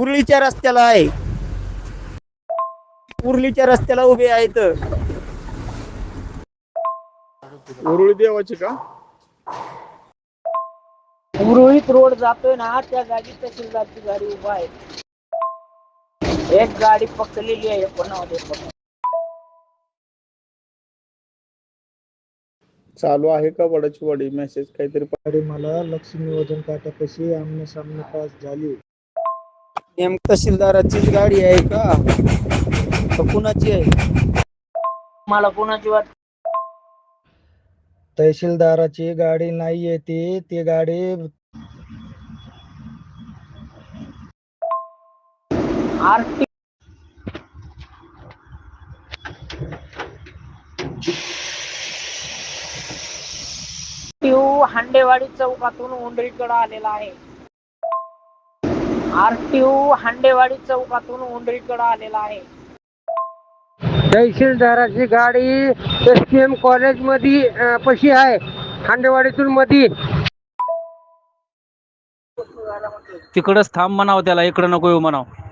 उरळीच्या रस्त्याला आहे. उरलीच्या रस्त्याला उभे आहेत. उरुळी देवाची का? उरुळीत रोड जातोय ना त्या गाडी तहसीलदारची गाडी उभा आहे. एक गाडी पकडलेली आहे कोणामध्ये पण चालू आहे का वडाची वाडी? मेसेज काहीतरी मला लक्ष्मी नियोजन काटापाशी आमने सामने पास झाली. नेम तहसीलदाराचीच गाडी आहे का? का कुणाची आहे? मला कोणाची वाट तहसीलदाराची गाडी नाही येते ती. गाडी आरटी हांडेवाडी चौकातून उंडरीकडे आलेला आहे. आरटीओ हांडेवाडी चौकातून उंडरीकडे आलेला आहे. तहसीलदाराची गाडी एस पी एम कॉलेजमध्ये पशी आहे खांडेवाडीतून मध्ये तिकडच थांब म्हणावं त्याला इकडं नको येऊ म्हणावं.